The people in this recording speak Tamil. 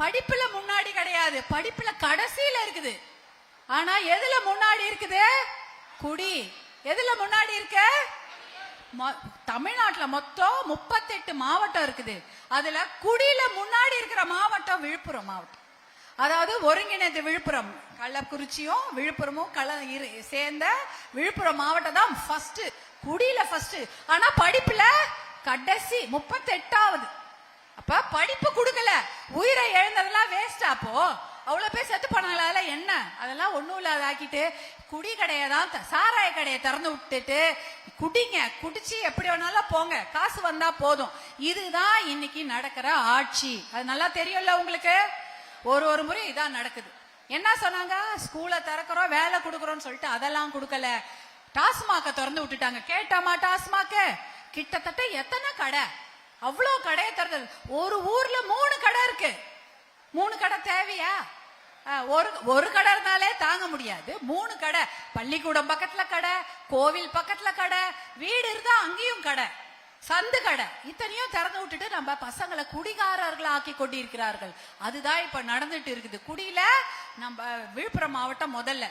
படிப்புல முன்னாடி கிடையாது. படிப்புல கடைசியில இருக்குது. ஆனா எதுல முன்னாடி இருக்குது? குடி. எதுல முன்னாடி இருக்க? தமிழ்நாட்டுல மொத்தம் முப்பத்தெட்டு மாவட்டம் இருக்குது. அதுல குடியில முன்னாடி இருக்கிற மாவட்டம் விழுப்புரம் மாவட்டம். அதாவது ஒருங்கிணைந்த விழுப்புரம். கள்ளக்குறிச்சியும் விழுப்புரமும் கல இரு- சேர்ந்த விழுப்புரம் மாவட்டம் தான் ஃபர்ஸ்ட் குடியில ஃபர்ஸ்ட் ஆனா படிப்புல கடைசி முப்பத்தெட்டாவது. அப்ப படிப்பு கொடுக்கல. உயிரை எழுந்ததெல்லாம் வேஸ்ட் அப்போ அவ்வளவு பேர் செத்து போனாங்களா? அதெல்லாம் என்ன? அதெல்லாம் ஒண்ணும் இல்லாத ஆக்கிட்டு குடி கடையை தான் த- சாராய கடையை திறந்து விட்டுட்டு குடிங்க. குடிச்சு எப்படி வேணாலும் போங்க. காசு வந்தா போதும். இதுதான் இன்னைக்கு நடக்கிற ஆட்சி. அது நல்லா தெரியும்ல உங்களுக்கு? ஒரு ஒரு முறை இதான் நடக்குது. என்ன சொன்னாங்க? ஸ்கூலை திறக்கிறோம் வேலை கொடுக்குறோம்னு சொல்லிட்டு அதெல்லாம் கொடுக்கல. டாஸ்மாக திறந்து விட்டுட்டாங்க. கேட்டாமா டாஸ்மாக கிட்டத்தட்ட எத்தனை கடை? அவ்வளோ கடையை திறந்தது ஒரு ஊர்ல மூணு கடை இருக்கு. மூணு கடை தேவையா? ஒரு ஒரு கடை இருந்தாலே தாங்க முடியாது. மூணு கடை. பள்ளிக்கூடம் பக்கத்துல கடை கோவில் பக்கத்துல கடை வீடு இருந்தா அங்கேயும் கடை. சந்து கடை. இத்தனையும் திறந்து விட்டுட்டு நம்ம பசங்களை குடிகாரர்கள் ஆக்கி கொண்டிருக்கிறார்கள். அதுதான் இப்ப நடந்துட்டு இருக்குது. குடியில நம்ம விழுப்புரம் மாவட்டம் முதல்ல.